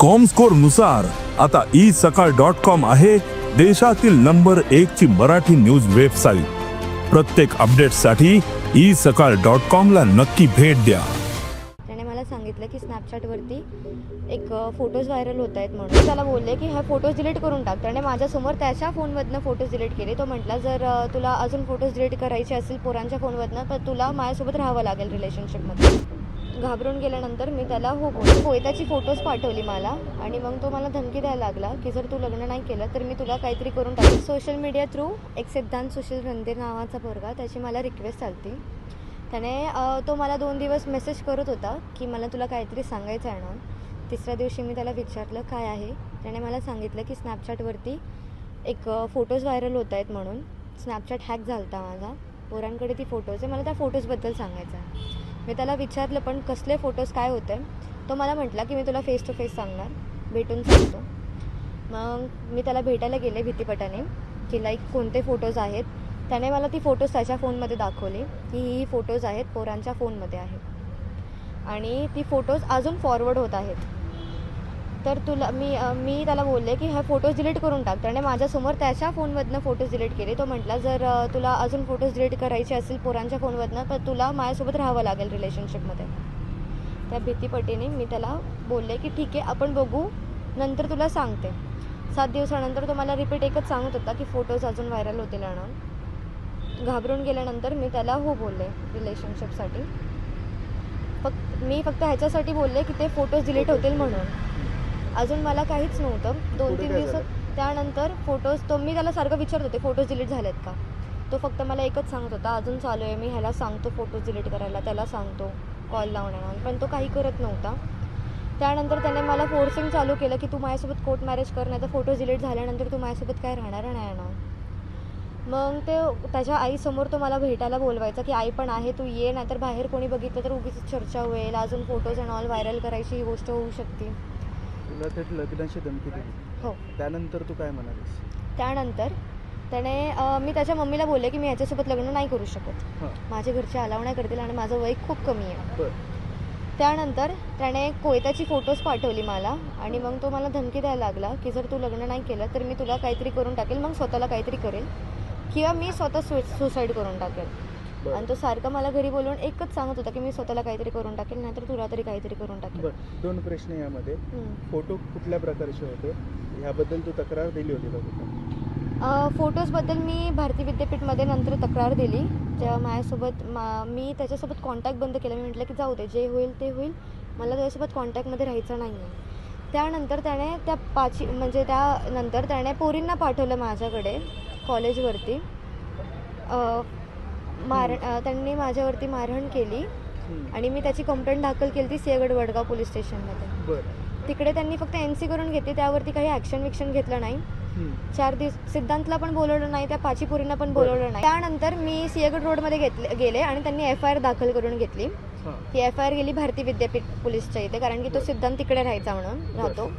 कॉमस्कोरनुसार आता ई सकाळ dot com आहे देशातील नंबर एक ची मराठी न्यूज वेबसाईट प्रत्येक अपडेटसाठी ई सकाळ डॉट कॉम ला नक्की भेट द्या. त्याने मला सांगितलं की स्नॅपचॅटवरती एक फोटोज व्हायरल होत आहेत म्हणून. त्याला बोलले की हा फोटोज डिलीट करून टाक. त्याने माझ्यासमोर त्याच्या फोनमधनं फोटोज डिलीट केले. तो म्हटला जर तुला अजून फोटोज डिलीट करायचे असतील पोरांच्या फोनमधनं तर तुला माझ्यासोबत राहावं लागेल रिलेशनशिपमध्ये घाबरून गेल्यानंतर मी त्याला हो बोलले कोयत्याची फोटोज पाठवली मला. आणि मग तो मला धमकी द्यायला लागला की जर तू लग्न नाही केलं तर मी तुला काहीतरी करून टाकेल सोशल मीडिया थ्रू एक सिद्धांत सुशील रणधीर नावाचा पोरगा त्याची मला रिक्वेस्ट आली त्याने तो मला दोन दिवस मेसेज करत होता की मला तुला काहीतरी सांगायचं आहे ना. तिसऱ्या दिवशी मी त्याला विचारलं काय आहे? त्याने मला सांगितलं की स्नॅपचॅटवरती एक फोटोज व्हायरल होत आहेत म्हणून. स्नॅपचॅट हॅक झाला होता माझा. पोरांकडे ती फोटोज आहे. मला त्या फोटोजबद्दल सांगायचं आहे. मी त्याला विचारलं पण कसले फोटोज काय होते? तो मला म्हटला की मी तुला फेस टू फेस सांगणार भेटून सांगतो. मग मी त्याला भेटायला गेले भीतीपटाने की लाईक कोणते फोटोज आहेत? त्याने मला ती फोटोज त्याच्या फोनमध्ये दाखवली की ही फोटोज आहेत पोरांच्या फोनमध्ये आहेत. आणि ती फोटोज अजून फॉरवर्ड होत आहेत. तर तुला मी मी त्याला बोलले की हा फोटोज डिलीट करून टाक. त्याने माझ्यासमोर त्याच्या फोनमधनं फोटोज डिलीट केले. तो म्हटला जर तुला अजून फोटोज डिलीट करायचे असतील पोरांच्या फोनमधनं तर तुला माझ्यासोबत राहावं लागेल रिलेशनशिपमध्ये त्या भीतीपटीने मी त्याला बोलले की ठीक आहे आपण बघू. नंतर तुला सांगते. सात दिवसानंतर तो मला रिपीट एकच सांगत होता की फोटोज अजून व्हायरल होतील आणून घाबरून गेल्यानंतर मी त्याला हो बोलले रिलेशनशिपसाठी फक्त मी फक्त ह्याच्यासाठी बोलले की ते फोटोज डिलीट होतील म्हणून. अजून मला काहीच नव्हतं. दोन तीन काय दिवसात त्यानंतर फोटोज तो मी त्याला सारखं विचारत होते फोटोज डिलीट झालेत का? तो फक्त मला एकच सांगत होता अजून चालू आहे मी ह्याला सांगतो फोटोज डिलीट करायला त्याला सांगतो कॉल लावण्याला. पण तो काही करत नव्हता. त्यानंतर त्याने मला फोर्सिंग चालू केलं की तू माझ्यासोबत कोर्ट मॅरेज कर नाही तर फोटोज डिलीट झाल्यानंतर तू माझ्यासोबत काय राहणार नाही ना मग ते त्याच्या आईसमोर तो मला भेटायला बोलवायचा की आई पण आहे तू ये नाहीतर बाहेर कोणी बघितलं तर उगीच चर्चा होईल अजून फोटोज अँड ऑल व्हायरल करायची ही गोष्ट होऊ शकते. तुला ते लग्नाची धमकी दिली हो. त्यानंतर तू काय म्हणालीस? त्यानंतर त्याने अं, मी त्याच्या मम्मीला बोलले की मी ह्याच्यासोबत लग्न नाही करू शकत. हां. माझे घरचे अलाव नाही करतील आणि माझं वय खूप कमी आहे. बरं. त्यानंतर त्याने कोयत्याची फोटोज पाठवली मला आणि मग तो मला धमकी द्यायला लागला की जर तू लग्न नाही केलं तर मी तुला काहीतरी करून टाकेल मग स्वतःला काहीतरी करेल किंवा मी स्वतः सुसाईड करून टाकेल. आणि तो सारखं मला घरी बोलून एकच सांगत होता की मी स्वतःला काहीतरी करून टाकेल नाहीतर तुला तरी काहीतरी करून टाकेल दोन प्रश्न यामध्ये. फोटो कुठल्या प्रकारचे होते? ह्याबद्दल तू तक्रार दिली होती का फोटोजबद्दल मी भारती विद्यापीठमध्ये नंतर तक्रार दिली जेव्हा माझ्यासोबत मा मी त्याच्यासोबत कॉन्टॅक्ट बंद केला. मी म्हटलं की जाऊ दे जे होईल ते होईल. मला त्याच्यासोबत कॉन्टॅक्टमध्ये राहायचं नाही आहे त्यानंतर त्याने त्या पाची म्हणजे त्यानंतर त्याने पोरींना पाठवलं माझ्याकडे कॉलेजवरती मार त्यांनी माझ्यावरती मारहाण केली. आणि मी त्याची कंप्लेंट दाखल केली ती सिंहगड वडगाव पोलीस स्टेशनमध्ये तिकडे त्यांनी फक्त एन सी करून घेतली. त्यावरती काही ॲक्शन विक्शन घेतलं नाही. चार दिवस सिद्धांतला पण बोलवलं नाही त्या पाचीपुरींना पण. बोलवलं नाही. त्यानंतर मी सिंहगड रोडमध्ये घेतले गेले आणि त्यांनी एफ आय आर दाखल करून घेतली. ती एफ आय आर गेली भारती विद्यापीठ पोलीसच्या इथे कारण की तो. सिद्धांत तिकडे राहायचा म्हणून राहतो.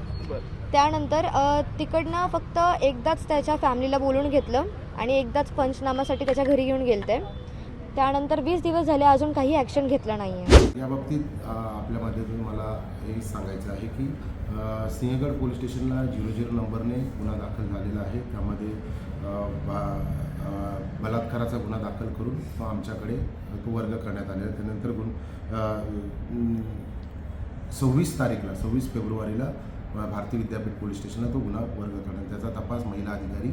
त्यानंतर तिकडनं फक्त एकदाच त्याच्या फॅमिलीला बोलून घेतलं आणि एकदाच पंचनामासाठी त्याच्या घरी घेऊन गेलते. त्यानंतर वीस दिवस झाले अजून काही ॲक्शन घेतलं नाही आहे या बाबतीत आपल्या माध्यमातून मला हे सांगायचं आहे की सिंहगड पोलीस स्टेशनला झिरो झिरो नंबरने गुन्हा दाखल झालेला आहे. त्यामध्ये बलात्काराचा गुन्हा दाखल करून तो आमच्याकडे तो वर्ग करण्यात आलेला आहे. त्यानंतर गुन सव्वीस तारीखला सव्वीस फेब्रुवारीला भारतीय विद्यापीठ पोलीस स्टेशनला तो गुन्हा वर्ग करण्यात त्याचा तपास महिला अधिकारी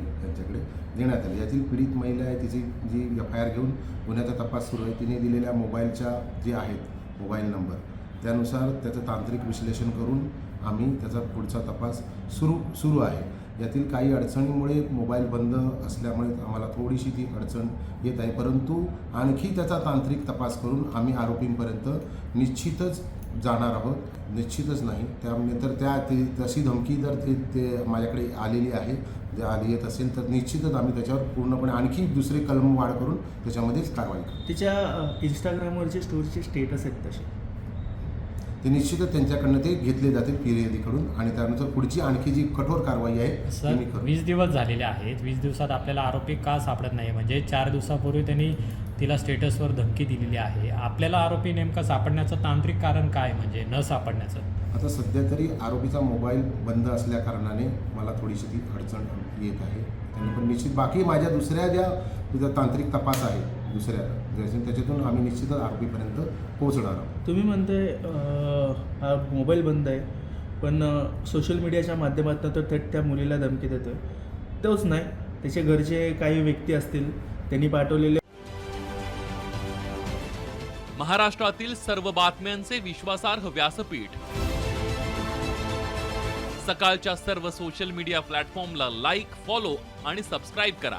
देण्यात आले. यातील पीडित महिला आहे तिची जी एफ आय आर घेऊन गुन्ह्याचा तपास सुरू आहे. तिने दिलेल्या मोबाईलच्या जे आहेत मोबाईल नंबर त्यानुसार त्याचं तांत्रिक विश्लेषण करून आम्ही त्याचा पुढचा तपास सुरू सुरू आहे. यातील काही अडचणीमुळे मोबाईल बंद असल्यामुळे आम्हाला थोडीशी ती अडचण येत आहे. परंतु आणखी त्याचा तांत्रिक तपास करून आम्ही आरोपींपर्यंत निश्चितच जाणार आहोत. निश्चितच नाही. त्यामुळे तर त्या ते तशी धमकी जर ते ते माझ्याकडे आलेली आहे जे आली येत असेल तर निश्चितच आम्ही त्याच्यावर पूर्णपणे आणखी दुसरे कलम वाढ करून त्याच्यामध्येच कारवाई करू तिच्या इंस्टाग्रामवरचे स्टोरीचे स्टेटस आहेत तसे. ते निश्चितच त्यांच्याकडनं ते घेतले जातील फिर्यादीकडून आणि त्यानंतर पुढची आणखी जी कठोर कारवाई आहे सर वीस दिवस झालेले आहेत. वीस दिवसात आपल्याला आरोपी का सापडत नाही? म्हणजे चार दिवसापूर्वी त्यांनी तिला स्टेटसवर धमकी दिलेली आहे. आपल्याला आरोपी नेमका सापडण्याचं तांत्रिक कारण काय? म्हणजे न सापडण्याचं. आता सध्या तरी आरोपीचा मोबाईल बंद असल्या कारणाने मला थोडीशी ती अडचण येत आहे. त्यांनी पण निश्चित बाकी माझ्या दुसऱ्या ज्या तिथं तांत्रिक तपास आहे दुसऱ्या. ज्याच्या- त्याच्यातून आम्ही निश्चितच आरोपीपर्यंत पोहोचणार आहोत. तुम्ही म्हणताय हा मोबाईल बंद आहे पण सोशल मीडियाच्या माध्यमातून तो थेट त्या मुलीला धमकी देतोय. तोच नाही त्याचे घरचे काही व्यक्ती असतील त्यांनी पाठवलेले महाराष्ट्रातील सर्व बातम्यांचे विश्वासार्ह व्यासपीठ. सकाळच्या सर्व सोशल मीडिया प्लॅटफॉर्मला लाईक फॉलो आणि सबस्क्राईब करा.